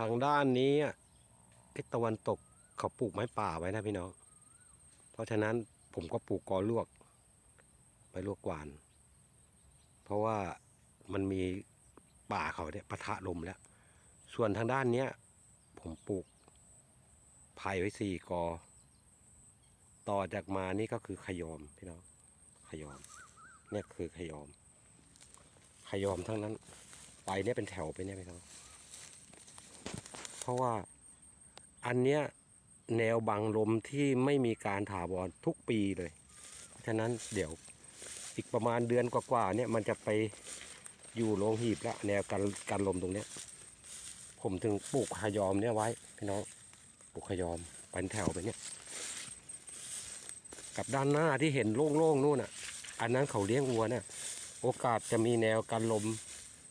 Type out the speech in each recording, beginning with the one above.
ทางด้านนี้อะไอ้ตะวันตกเขาปลูกไม้ป่าไว้นะพี่น้อง เพราะฉะนั้นผมก็ปลูกกอลวกไม้ลวกหวาน เพราะว่ามันมีป่าเขาเนี่ยปะทะลมแล้ว ส่วนทางด้านเนี้ยผมปลูกไผ่ไว้สี่กอ ต่อจากมานี่ก็คือขยอมพี่น้องขยอม เนี่ยคือขยอม ขยอมทั้งนั้น ไปเนี่ยเป็นแถวไปเนี่ยพี่น้อง ราะว่าอันเนี้ยแนวบังลมที่ไม่มีการถาวรทุกปีเลย เพราะฉะนั้นเดี๋ยวอีกประมาณเดือนกว่าๆเนี่ยมันจะไปอยู่โรงหีบแล้วแนวการการลมตรงเนี้ย ผมถึงปลูกขยอมเนี่ยไว้พี่น้องปลูกขยอมเป็นแถวไปเนี่ย กับด้านหน้าที่เห็นโล่งๆนู่นอะ อันนั้นเขาเลี้ยงวัวเนี่ยโอกาสจะมีแนวการลม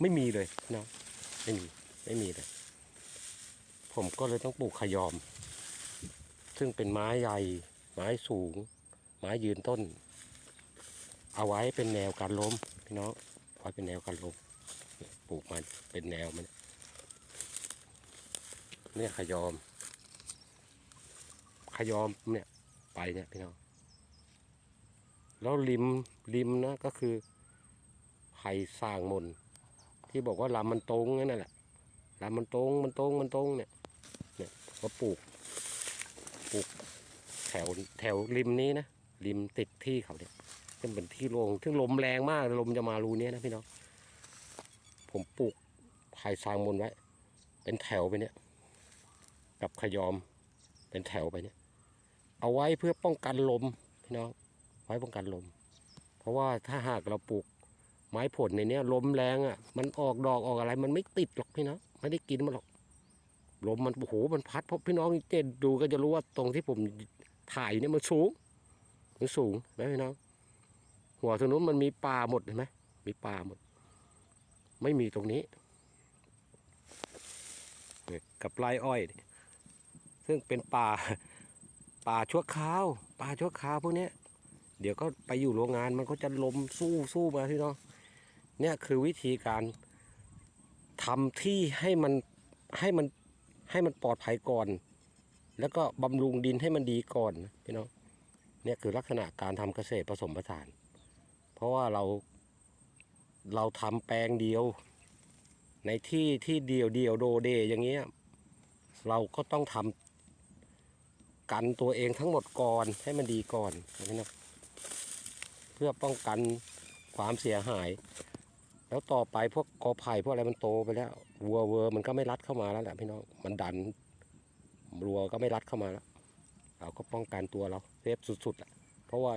ไม่มีเลยน้องไม่มีไม่มีเลย ผมก็เลยต้องปลูกขยอม ซึ่งเป็นไม้ใหญ่ ไม้สูง ไม้ยืนต้น เอาไว้เป็นแนวการล้มพี่น้องไว้เป็นแนวการล้มปลูกมันเป็นแนวมันเนี่ยขยอม ขยอมเนี่ยไปเนี่ยพี่น้องแล้วริมริมนะก็คือไผ่สร้างมน ที่บอกว่าลำมันตรงนั่นแหละ ลำมันตรงมันตรงมันตรงเนี่ยเนี่ยก็ปลูกปลูกแถวแถวริมนี้นะริมติดที่เขาเนี่ยซึ่งเป็นที่โล่งซึ่งลมแรงมากลมจะมารูนี้นะพี่น้องผมปลูกไผ่สร้างมนไว้ เป็นแถวไปเนี่ย กับขยอมเป็นแถวไปเนี่ย เอาไว้เพื่อป้องกันลมพี่น้องไว้ป้องกันลม เพราะว่าถ้าหากเราปลูก ไม้ผลในเนี้ยลมแรงอะ มันออกดอกออกอะไร มันไม่ติดหรอกพี่น้องไม่ได้กินมันหรอกลมมันโอ้โหมันพัดเพราะพี่น้องเจนดูก็จะรู้ว่าตรงที่ผมถ่ายเนี่ยมันสูงมันสูงนะพี่น้องหัวถนนมันมีป่าหมดเห็นไหมมีป่าหมด ไม่มีตรงนี้กับไรอ้อย ซึ่งเป็นป่าป่าชั่วคราว ป่าชั่วคราวพวกนี้เดี๋ยวก็ไปอยู่โรงงานมันก็จะลมสู้สู้มาพี่น้อง เนี่ยคือวิธีการทำที่ให้มันให้มันให้มันปลอดภัยก่อน แล้วก็บำรุงดินให้มันดีก่อนพี่น้องเนี่ยคือลักษณะการทำเกษตรผสมผสาน เพราะว่าเราเราทำแปลงเดียว ในที่ที่เดียวเดียวโดเดอย่างเงี้ยเราก็ต้องทำกันตัวเองทั้งหมดก่อนให้มันดีก่อนนะเพื่อป้องกันความเสียหาย แล้วต่อไปพวกกอไผ่พวกอะไรมันโตไปแล้ววัวเวอร์มันก็ไม่รัดเข้ามาแล้วแหละพี่น้องมันดันรัวก็ไม่รัดเข้ามาแล้ว เราก็ป้องกันตัวเราเซฟสุดๆแหละเพราะว่า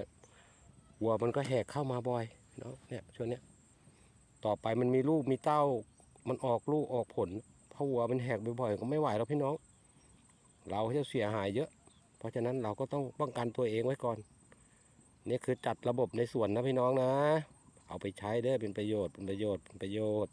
วัวมันก็แหกเข้ามาบ่อยเนาะเนี่ยช่วงเนี้ยต่อไปมันมีลูกมีเต้า มันออกลูกออกผลเพราะวัวมันแหกบ่อยๆก็ไม่ไหวแล้วพี่น้อง เราจะเสียหายเยอะ เพราะฉะนั้นเราก็ต้องป้องกันตัวเองไว้ก่อนนี่คือจัดระบบในส่วนนะพี่น้องนะ เอาไปใช้เด้อเป็นประโยชน์เป็นประโยชน์เป็นประโยชน์